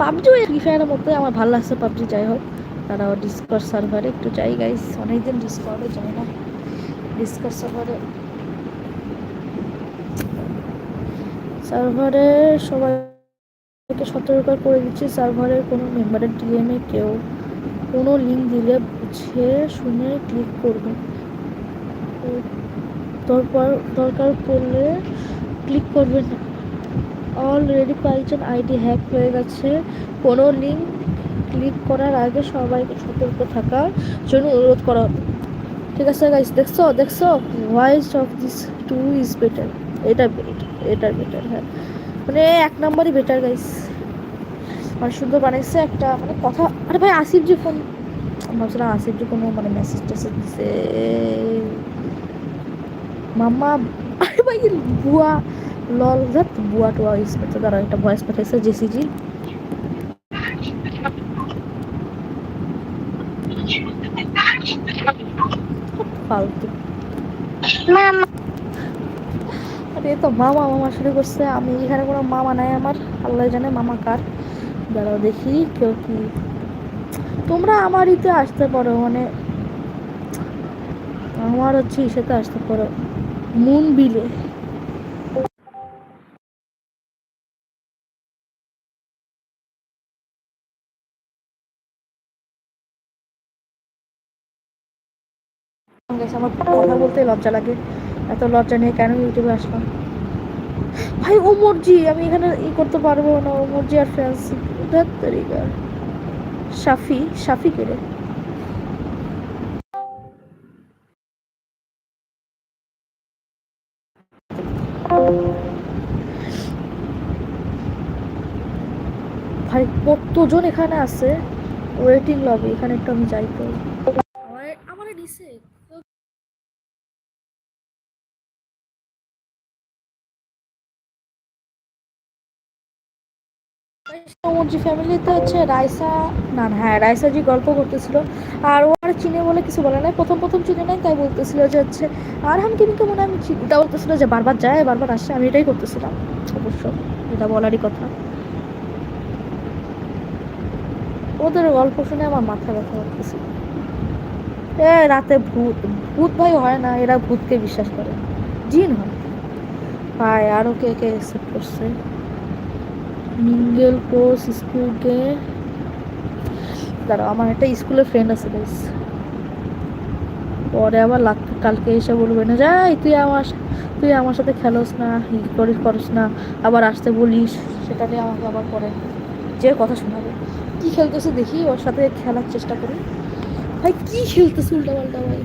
PUBG free ফায়ারের মধ্যে আমার ভালো লাগছে পাবজি, যাই হোক। তারা ডিসকর্ড সার্ভারে একটু যাই গাইস অনেকদিন ডিসকর্ডে যাই না। ডিসকর্ড সার্ভারে সার্ভারে সবাইকে সতর্ক করে দিচ্ছি। সার্ভারের কোনো মেম্বারের ডিএমে কেউ কোনো লিঙ্ক দিলে বুঝে শুনে ক্লিক করবেন তারপর দরকার পড়লে ক্লিক করবেন না অলরেডি কয়েকজন আইডি হ্যাক হয়ে গেছে। কোনো লিঙ্ক ক্লিক করার আগে সবাইকে সতর্ক থাকার জন্য অনুরোধ করা ঠিক আছে গাইস দেখছ? দেখছ? Voice of this too is better এটা এটা বেটার হ্যাঁ। মানে এক নম্বরই বেটার গাইস মানে সুন্দর বানাইছে একটা মানে কথা, আরে ভাই আসিফ যে ফোন ভাবছিলাম আসিফ যে কোনো মানে মেসেজ টেসেজ দিছে। মাম্মা, আরে ভাই বুয়া লল ধ্যাত বুয়া টুয়া একটা ভয়েস পাঠাইছে ফালতু আরে তো মামা মামা শুরু করছে। আমি এখানে কোনো মামা নাই আমার। আল্লাহ জানে মামা কার। দাঁড়াও দেখি কেউ কি? তোমরা আমার ইতে আসতে পারো মানে আমার হচ্ছে ইসেতে আসতে পারো। মুন বিলে গেছে আমার কথা বলতে লজ্জা লাগে। এত লজ্জা নিয়ে কেন ইউটিউবে আসলাম? ভাই, ওমরজি, আমি এখানে ই করতে পারব না। ওমরজি আর ফ্যান্সি ধ্যাত তরিকা। শাফি শাফি কেড়ে ভাই, কতজন এখানে আছে? ওয়েটিং লবি এখানে একটু আমি যাই তো। ফ্যামিলিতে হচ্ছে না হ্যাঁ গল্প করতেছিল, আর ও আর চিনে বলে কিছু বলে নাই। প্রথম প্রথম চিনে নাই, তাই বলতেছিল যে হচ্ছে আর মনে আমি চিনি। তা বলতেছিল যে বারবার যায়, বারবার আসছে আমি এটাই করতেছিলাম, অবশ্য, এটা বলারই কথা। ওদের গল্প শুনে আমার মাথা ব্যথা করতেছিল। এ, রাতে ভূত ভূত ভাই হয় না, এরা ভূতকে বিশ্বাস করে। জিন হয়। ভাই আরও কে কে অ্যাকসেপ্ট করছে? মিঙ্গেল কোর্স স্কুলকে দাঁড়াও, আমার একটা স্কুলের ফ্রেন্ড আছে বেশ পরে আবার কালকে এসে বলবে না, যাই, তুই আমার তুই আমার সাথে খেলোস না, ই করিস করিস না, আবার আসতে বলিস, সেটা নিয়ে আমাকে আবার পরে যে কথা শোনাবে। কি খেলতেছে দেখি, ওর সাথে খেলার চেষ্টা করি। ভাই, কি খেলতেছে উল্টা পাল্টা ভাই?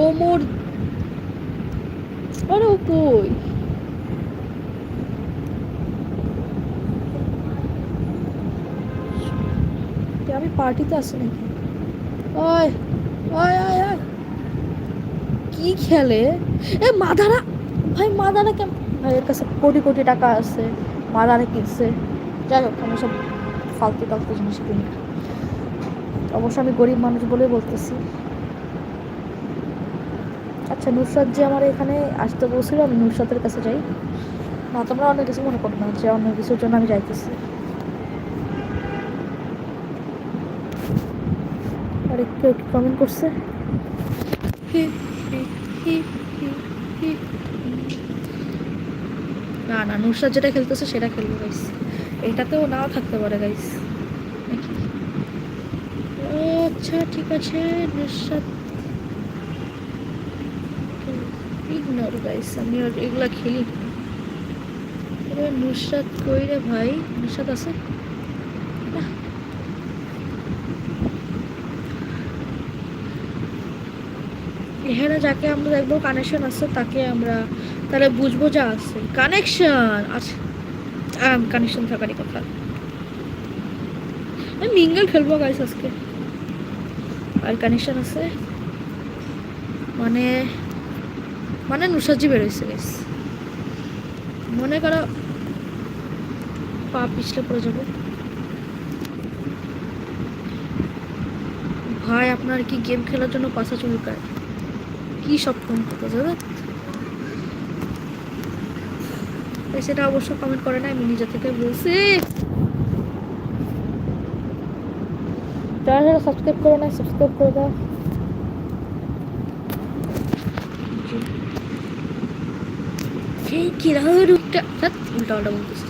ও মোর আরে ও কই? আমি পার্টিতে আসি নাকি? কি খেলে? এ, মাদারা, ভাই, মাদারা কেন ভাই, এর কাছে কোটি কোটি টাকা আছে, মাদারা কিনছে। যাই হোক, আমি সব ফালতু টালতু জিনিস কিনি। অবশ্য আমি গরিব মানুষ বলেই বলতেছি। আচ্ছা নুসরাত যে আমার এখানে আসতে বলছিল, আমি নুসরাতের কাছে যাই। না, তোমরা অনেক কিছু মনে করো না যে অন্য কিছুর জন্য আমি যাইতেছি। আর একটু একটু কমেন্ট করছে। না না নুসরাত যেটা খেলতেছে সেটা খেলব গাইস এটাতেও নাও থাকতে পারে গাইস আচ্ছা ঠিক আছে নুসরাত ইগনোর গাইস আমি আর এগুলা খেলি নুসরাত কই রে ভাই? নুসরাত আছে? এখানে যাকে আমরা দেখব কানেকশন আছে, তাকে আমরা তাহলে বুঝব যা আছে। কানেকশন আচ্ছা কানেকশন থাকারই কথা। আমি মিঙ্গল খেলব গাইস আজকে। আর কানেকশন আছে। মানে মানে নুসাজি বেরোইছে গাইস মনে করো, পা পিছলে পড়ে যাব। ভাই, আপনার কি গেম খেলার জন্য পাশা চুলকায়? কি সব ফোন করতে যাবে? সেটা অবশ্য কমেন্ট করে না আমি নিজে থেকে বলছি। যারা যারা সাবস্ক্রাইব করে না সাবস্ক্রাইব করে দাও। সেই কিরামের উল্টা ধ্যাৎ, উল্টা উল্টা বলতেছি।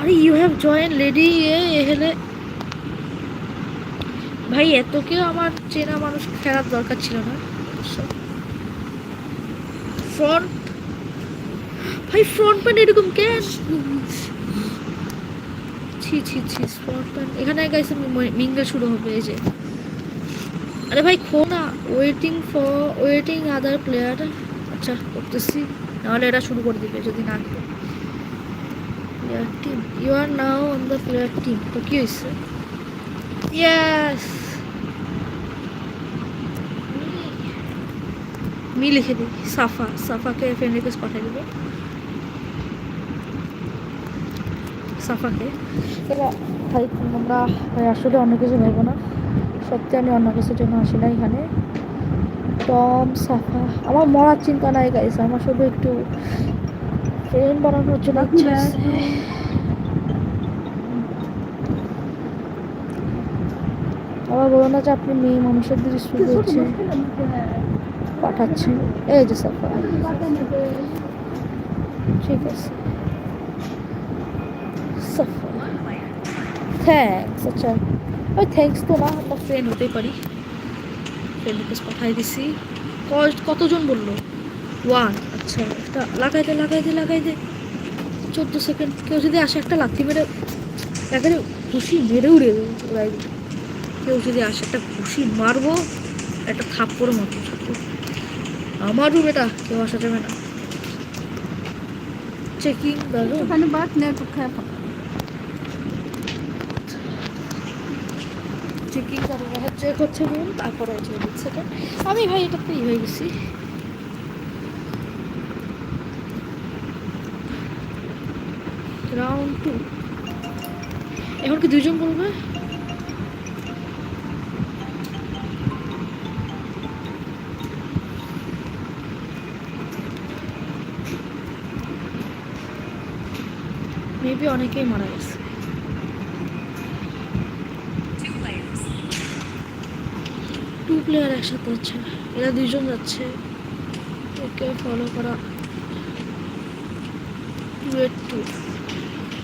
আরে ইউ হ্যাভ জয়েন লেডি এ এখানে ভাই এত কেউ আমার চেনা মানুষ খেলার দরকার ছিল না। ফ্রন্ট ভাই ফ্রন্ট প্যান্ট এরকম কেন? ছি ছি ছি ফ্রন্ট প্যান্ট এখানে গাইছে মিঙ্গল শুরু হবে, এই যে। আরে ভাই খো না। Waiting for waiting other player আচ্ছা করতেছি। নাহলে এটা শুরু করে দিবে, যদি না player team you are now on the player team তো কি হয়েছে ইয়েস মি লিখে দিই সাফা সাফাকে ফ্রেন্ড রিকোয়েস্ট পাঠিয়ে দেবো। সাফাকে। এরা ভাই তোমরা আসলে অন্য কিছু ভেবো না। সত্যি আমি অন্য কিছুর জন্য আসি না এখানে। টম সাফা আমার মরার চিন্তা নাই গাইছে আমার শুধু একটু ফ্রেন্ড বানানোর জন্য ইচ্ছা আছে। আবার বলো না যে আপনি মেয়ে মানুষের দৃশ্য করছেন পাঠাচ্ছেন এই যে সাফা ঠিক আছে। সাফা থ্যাংকস আচ্ছা। ওই থ্যাংকস তো না, আমরা ফ্রেন্ড হতেই পারি। ফ্রেন্ড রিকোয়েস্ট পাঠাই দিছি। কতজন বলল? ওয়ান আচ্ছা একটা লাগাই দে লাগাই দে লাগাই দে। চোদ্দ সেকেন্ড কেউ যদি আসে একটা লাথি মেরে, একেবারে খুশি মেরে উড়ে দিই কেউ যদি আসে একটা খুশি মারবো, একটা থাপ্পড় মতো আমার রুম এটা কেউ আসা যাবে না। চেকিং দাদু ওখানে বাদ নেটওয়ার্ক খারাপ চেকিং করা হচ্ছে হচ্ছে রুম তারপরে আছে সেকেন্ড আমি ভাই এটাতেই হয়ে গেছি। রাউন্ড টু এখন কি দুইজন বলবে মেবি অনেকেই মারা গেছে। টু প্লেয়ার একসাথে হচ্ছে এরা দুজন যাচ্ছে। ওকে ফলো করা। টু এর টু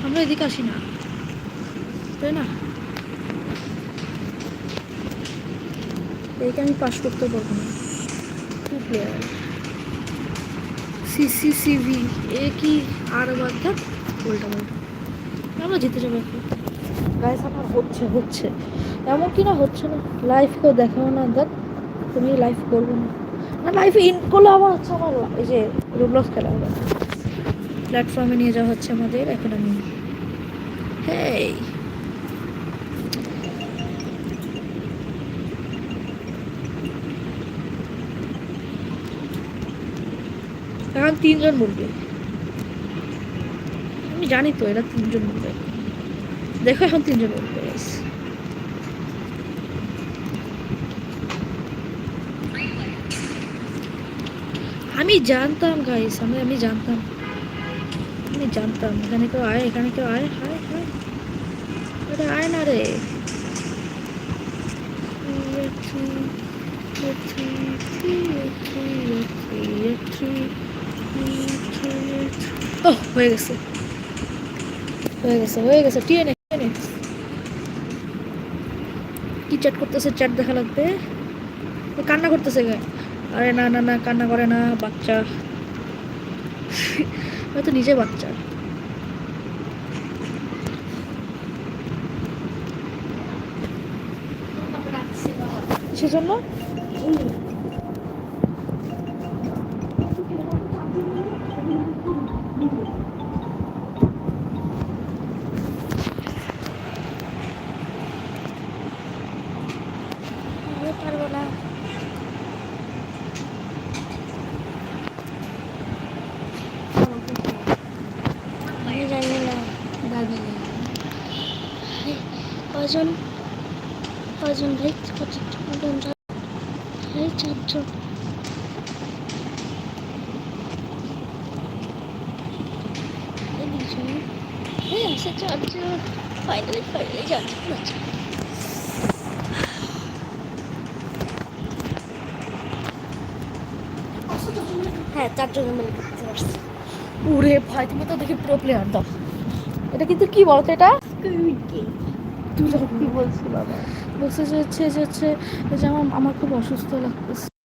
আমরা এদিকে আসি না। তাই না? এইটা আমি পাস করতে পারব না। টু প্লেয়ার সিসিসিভি এ কি আর বাদ থাক উল্টা আমরা জিতে যাব? এখন গাইস আমার হচ্ছে হচ্ছে। এমন কি না হচ্ছে না? লাইভ কেউ দেখাও না, দেখ। তুমি লাইভ করব না। না লাইভ ইন করলে আমার হচ্ছে আমার এই যে রুবলক্স খেলা হবে। প্ল্যাটফর্মে নিয়ে যাওয়া হচ্ছে আমাদের এখন আমি হেই এখন তিনজন আমি জানি তো, এরা তিনজন বলবে দেখো এখন তিনজন guys। আমি জানতাম গাইস আমি আমি জানতাম। আমি জানতাম, এখানে কেউ আয়, এখানে কেউ আয়, হায় হায়। আরে আয় না রে। ও, হয়ে গেছে। হয়ে গেছে হয়ে গেছে, টিয়ে নে কি চ্যাট করতেছে চ্যাট দেখা লাগবে? কান্না করতেছে গে। আরে না না না, কান্না করে না, বাচ্চা। হয়তো নিজে বাচ্চা। সেজন্য কজন কজন ভাই কতজন ভাই চারজন আছে ফাইনালি ফাইনালি চার্জার আছে হ্যাঁ চারজন মিলে করতে পারছি উরে ভাই তুমি তো দেখি প্রো প্লেয়ার দাও এটা কিন্তু কি বলতো এটা তুই কি বলছি বাবা বলছে যে হচ্ছে যে হচ্ছে আমার খুব অসুস্থ লাগতেছে।